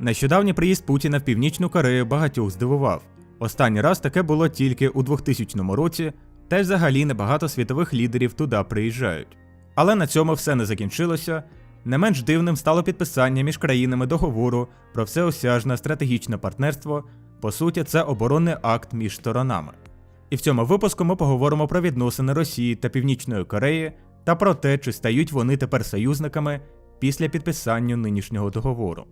Нещодавній приїзд Путіна в Північну Корею багатьох здивував. Останній раз таке було тільки у 2000 році, та й взагалі небагато світових лідерів туди приїжджають. Але на цьому все не закінчилося. Не менш дивним стало підписання між країнами договору про всеосяжне стратегічне партнерство. По суті, це оборонний акт між сторонами. І в цьому випуску ми поговоримо про відносини Росії та Північної Кореї та про те, чи стають вони тепер союзниками після підписання нинішнього договору.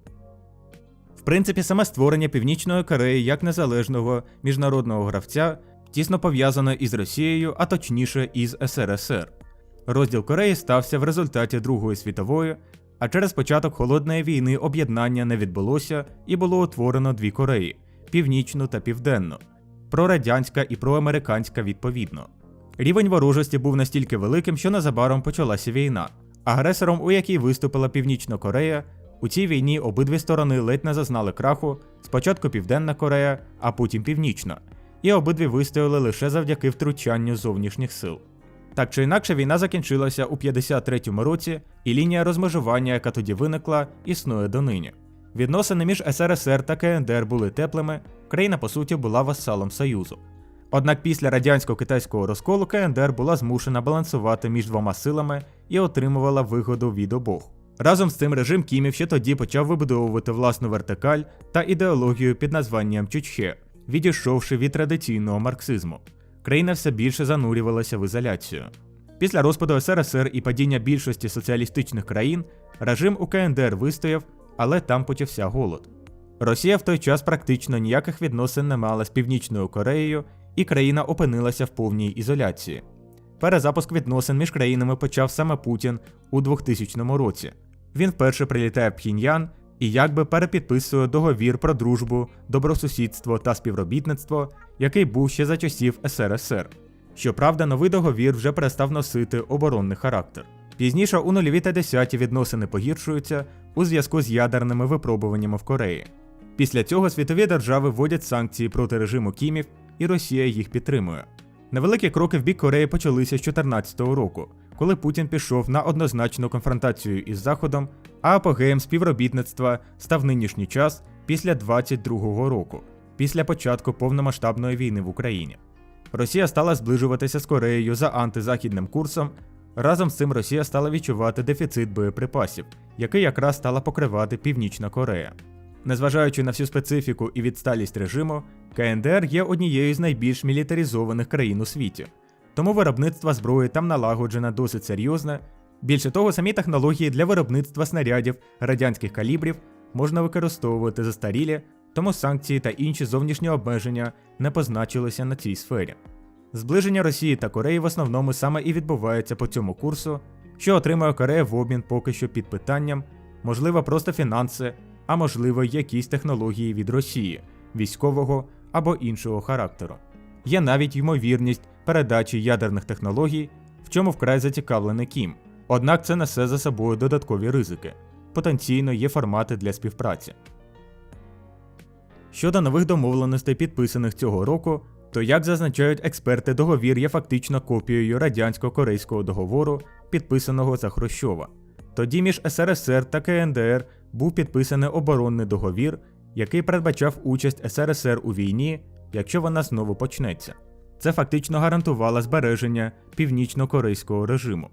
Принципі, саме створення Північної Кореї як незалежного міжнародного гравця тісно пов'язано із Росією, а точніше із СРСР. Розділ Кореї стався в результаті Другої світової, а через початок холодної війни об'єднання не відбулося і було утворено дві Кореї північну та південну, прорадянська і проамериканська відповідно. Рівень ворожості був настільки великим, що незабаром почалася війна. Агресором, у якій виступила Північна Корея, у цій війні обидві сторони ледь не зазнали краху, спочатку Південна Корея, а потім Північна, і обидві вистояли лише завдяки втручанню зовнішніх сил. Так чи інакше, війна закінчилася у 53-му році, і лінія розмежування, яка тоді виникла, існує донині. Відносини між СРСР та КНДР були теплими, країна по суті була васалом Союзу. Однак після радянсько-китайського розколу КНДР була змушена балансувати між двома силами і отримувала вигоду від обох. Разом з цим режим Кімів ще тоді почав вибудовувати власну вертикаль та ідеологію під названням Чучхе, відійшовши від традиційного марксизму. Країна все більше занурювалася в ізоляцію. Після розпаду СРСР і падіння більшості соціалістичних країн режим у КНДР вистояв, але там почався голод. Росія в той час практично ніяких відносин не мала з Північною Кореєю, і країна опинилася в повній ізоляції. Перезапуск відносин між країнами почав саме Путін у 2000 році. Він вперше прилітає в Пхіньян і якби перепідписує договір про дружбу, добросусідство та співробітництво, який був ще за часів СРСР. Щоправда, новий договір вже перестав носити оборонний характер. Пізніше у нульові та десяті відносини погіршуються у зв'язку з ядерними випробуваннями в Кореї. Після цього світові держави вводять санкції проти режиму Кімів, і Росія їх підтримує. Невеликі кроки в бік Кореї почалися з 2014 року, коли Путін пішов на однозначну конфронтацію із Заходом, а апогеєм співробітництва став нинішній час після 22-го року, після початку повномасштабної війни в Україні. Росія стала зближуватися з Кореєю за антизахідним курсом. Разом з цим Росія стала відчувати дефіцит боєприпасів, який якраз стала покривати Північна Корея. Незважаючи на всю специфіку і відсталість режиму, КНДР є однією з найбільш мілітаризованих країн у світі, тому виробництво зброї там налагоджене досить серйозне. Більше того, самі технології для виробництва снарядів радянських калібрів можна використовувати застарілі, тому санкції та інші зовнішні обмеження не позначилися на цій сфері. Зближення Росії та Кореї в основному саме і відбувається по цьому курсу, що отримує Корея в обмін поки що під питанням, можливо, просто фінанси, а можливо, якісь технології від Росії, військового або іншого характеру. Є навіть ймовірність передачі ядерних технологій, в чому вкрай зацікавлений Кім. Однак це несе за собою додаткові ризики. Потенційно є формати для співпраці. Щодо нових домовленостей, підписаних цього року, то, як зазначають експерти, договір є фактично копією радянсько-корейського договору, підписаного за Хрущова. Тоді між СРСР та КНДР був підписаний оборонний договір, який передбачав участь СРСР у війні, якщо вона знову почнеться. Це фактично гарантувало збереження північно-корейського режиму.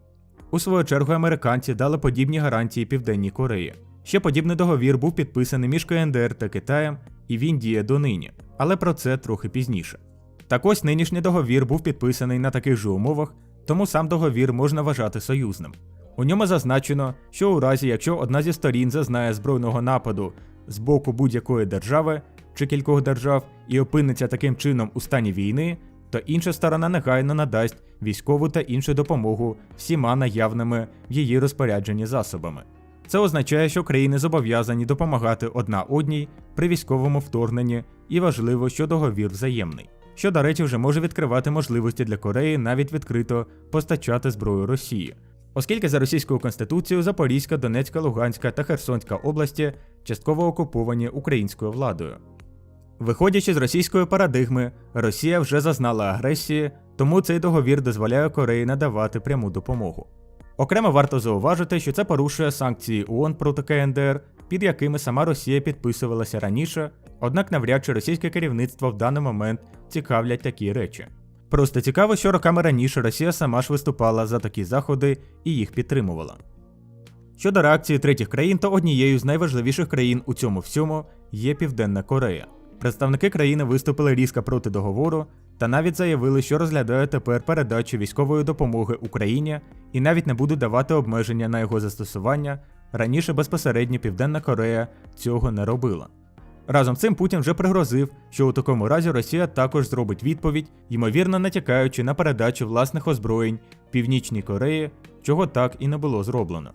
У свою чергу американці дали подібні гарантії Південній Кореї. Ще подібний договір був підписаний між КНДР та Китаєм, і він діє донині, але про це трохи пізніше. Так ось нинішній договір був підписаний на таких же умовах, тому сам договір можна вважати союзним. У ньому зазначено, що у разі, якщо одна зі сторін зазнає збройного нападу з боку будь-якої держави чи кількох держав і опиниться таким чином у стані війни, то інша сторона негайно надасть військову та іншу допомогу всіма наявними в її розпорядженні засобами. Це означає, що країни зобов'язані допомагати одна одній при військовому вторгненні, і важливо, що договір взаємний, що, до речі, вже може відкривати можливості для Кореї навіть відкрито постачати зброю Росії, оскільки за російською конституцією Запорізька, Донецька, Луганська та Херсонська області частково окуповані українською владою. Виходячи з російської парадигми, Росія вже зазнала агресії, тому цей договір дозволяє Кореї надавати пряму допомогу. Окремо варто зауважити, що це порушує санкції ООН проти КНДР під якими сама Росія підписувалася раніше, однак навряд чи російське керівництво в даний момент цікавлять такі речі. Просто цікаво, що роками раніше Росія сама ж виступала за такі заходи і їх підтримувала. Щодо реакції третіх країн, то однією з найважливіших країн у цьому всьому є Південна Корея. Представники країни виступили різко проти договору та навіть заявили, що розглядають тепер передачу військової допомоги Україні і навіть не будуть давати обмеження на його застосування. Раніше безпосередньо Південна Корея цього не робила. Разом з цим Путін вже пригрозив, що у такому разі Росія також зробить відповідь, ймовірно натякаючи на передачу власних озброєнь Північній Кореї, чого так і не було зроблено.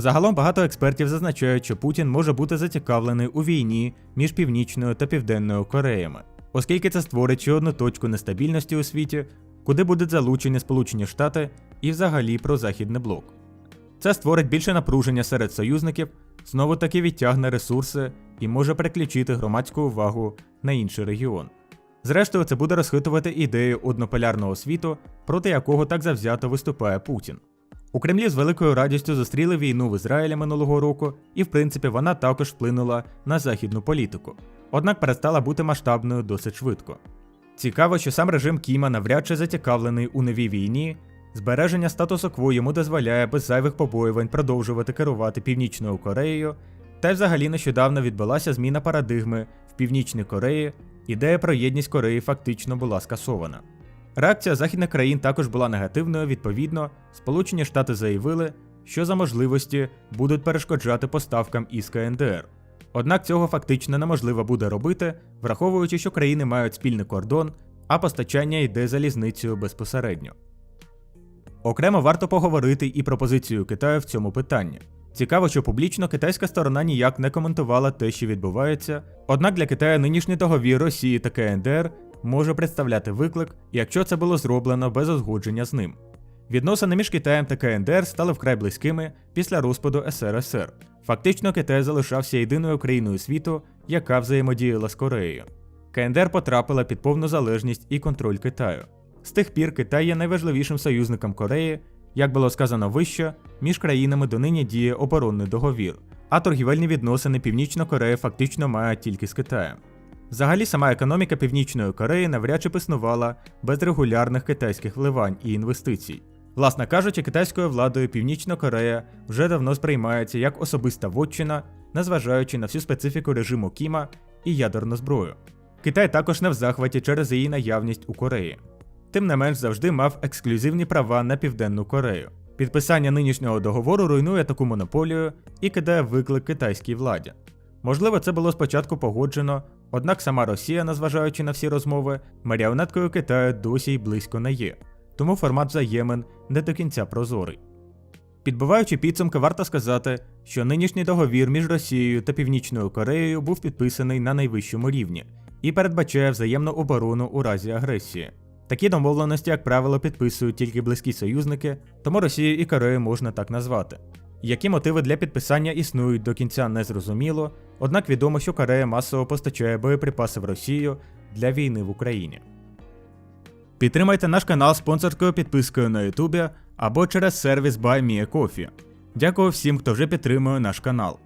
Загалом багато експертів зазначають, що Путін може бути зацікавлений у війні між Північною та Південною Кореями, оскільки це створить ще одну точку нестабільності у світі, куди будуть залучені Сполучені Штати і взагалі прозахідний блок. Це створить більше напруження серед союзників, знову таки відтягне ресурси і може переключити громадську увагу на інший регіон. Зрештою, це буде розхитувати ідею однополярного світу, проти якого так завзято виступає Путін. У Кремлі з великою радістю зустріли війну в Ізраїлі минулого року, і в принципі вона також вплинула на західну політику, однак перестала бути масштабною досить швидко. Цікаво, що сам режим Кіма навряд чи зацікавлений у новій війні, збереження статусу-кво йому дозволяє без зайвих побоювань продовжувати керувати Північною Кореєю, та й взагалі нещодавно відбулася зміна парадигми в Північній Кореї, ідея про єдність Кореї фактично була скасована. Реакція західних країн також була негативною, відповідно, Сполучені Штати заявили, що за можливості будуть перешкоджати поставкам із КНДР. Однак цього фактично неможливо буде робити, враховуючи, що країни мають спільний кордон, а постачання йде залізницею безпосередньо. Окремо варто поговорити і про позицію Китаю в цьому питанні. Цікаво, що публічно китайська сторона ніяк не коментувала те, що відбувається, однак для Китаю нинішній договір Росії та КНДР може представляти виклик, якщо це було зроблено без узгодження з ним. Відносини між Китаєм та КНДР стали вкрай близькими після розпаду СРСР. Фактично, Китай залишався єдиною країною світу, яка взаємодіяла з Кореєю. КНДР потрапила під повну залежність і контроль Китаю. З тих пір Китай є найважливішим союзником Кореї, як було сказано вище, між країнами донині діє оборонний договір, а торгівельні відносини Північна Корея фактично має тільки з Китаєм. Взагалі, сама економіка Північної Кореї навряд чи існувала без регулярних китайських вливань і інвестицій. Власне кажучи, китайською владою Північна Корея вже давно сприймається як особиста вотчина, незважаючи на всю специфіку режиму Кіма і ядерну зброю. Китай також не в захваті через її наявність у Кореї. Тим не менш завжди мав ексклюзивні права на Південну Корею. Підписання нинішнього договору руйнує таку монополію і кидає виклик китайській владі. Можливо, це було спочатку погоджено, однак сама Росія, незважаючи на всі розмови, маріонеткою Китаю досі й близько не є, тому формат взаємин не до кінця прозорий. Підбиваючи підсумки, варто сказати, що нинішній договір між Росією та Північною Кореєю був підписаний на найвищому рівні і передбачає взаємну оборону у разі агресії. Такі домовленості, як правило, підписують тільки близькі союзники, тому Росію і Корею можна так назвати. Які мотиви для підписання існують до кінця не зрозуміло, однак відомо, що Корея масово постачає боєприпаси в Росію для війни в Україні. Підтримайте наш канал спонсорською підпискою на Ютубі або через сервіс BuyMeACoffee. Дякую всім, хто вже підтримує наш канал.